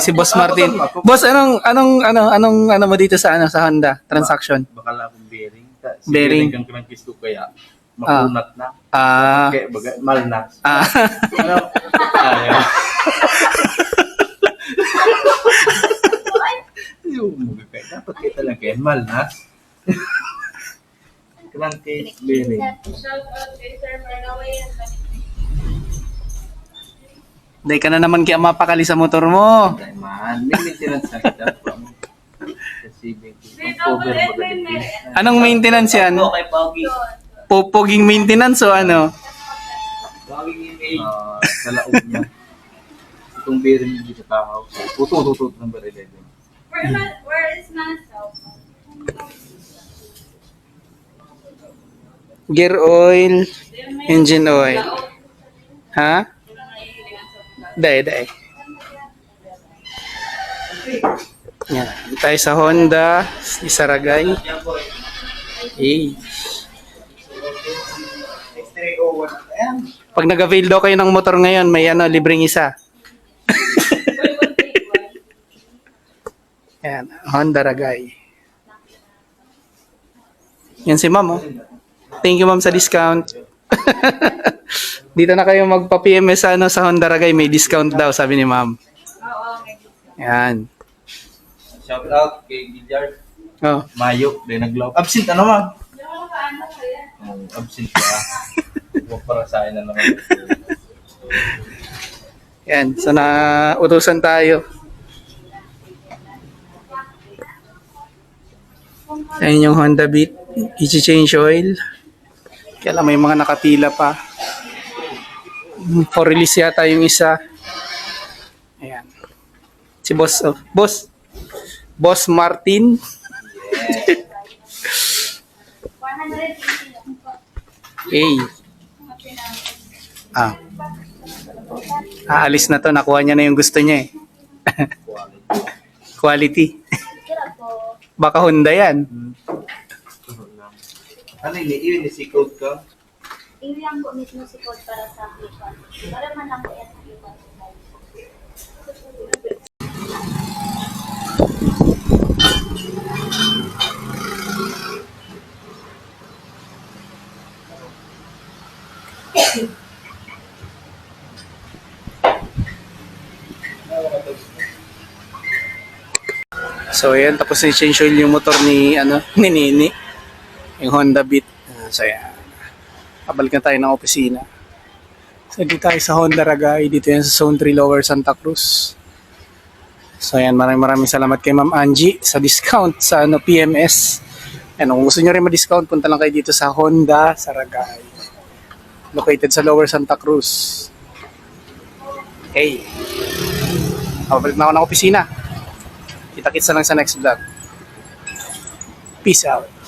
Si Boss Martin. Boss, anong anong ano anong ano mo dito sa ano sa Honda transaction? Bakala akong bearing. Si Bearing. kang kinangkis ko kaya makunat na. Ah, Kaya baga, malnas. ah, Ano? Ayaw. Yung mga kaya, dapat kayo talaga yan, malnas. Crankcase bearing. Shout out kay Sir Marnaway. Day ka na naman kaya mapakali sa motor mo. Ay man, maintenance na kita. Anong maintenance yan? kay Pogi. Popoging maintenance o ano? Pogi image. Ah, sa laog niya. Itong bearing hindi sa tao. Puto, tuto, number 11. Where, na- where is my cell phone? Gear oil, engine oil. Ha? Day, day. Yan. Tayo sa Honda, Isaragay. Eh. Pag nag-avail daw kayo ng motor ngayon, may ano, libreng isa. Yan, Honda Ragay. Yan si ma'am, oh. Thank you ma'am sa discount. Dito na kayo magpa-PMS sa, ano, sa Honda Ragay, may discount daw, sabi ni ma'am. Oo, may Yan. Shout out kay Gilyard. Oh. Mayo, din nag-love. Absent paano kaya? Oh, absent ka. Huwag para sa akin na naman. Yan. So, na utusan tayo. Ayan yung Honda Beat. I-change oil. Kaya lang may mga nakapila pa. Hmm, For release yata yung isa. Ayan. Si Boss. Oh. Boss. Boss Martin. 180 lang po. Hey. Ah. Aalis na to. Nakuha niya na yung gusto niya eh. Quality. Baka Honda yan. Ano yun? Iyon, isi-code ka? Ilang po mismo si Code para sa Clipon. Para man lang po yan sa Clipon. So ayan, tapos na change oil yung motor ni ano ni Nini. Yung Honda Beat. Ah, so ayan. Kabalik na tayo ng opisina. So dito tayo sa Honda Ragay. Dito yan sa Zone 3 Lower Santa Cruz. So ayan, maraming maraming salamat kay Ma'am Angie sa discount sa ano PMS. Ayan, kung gusto nyo rin ma-discount, punta lang kayo dito sa Honda sa Ragay. Located sa Lower Santa Cruz. Okay. Kabalik na ako ng opisina. Kita-kits na lang sa next vlog. Peace out.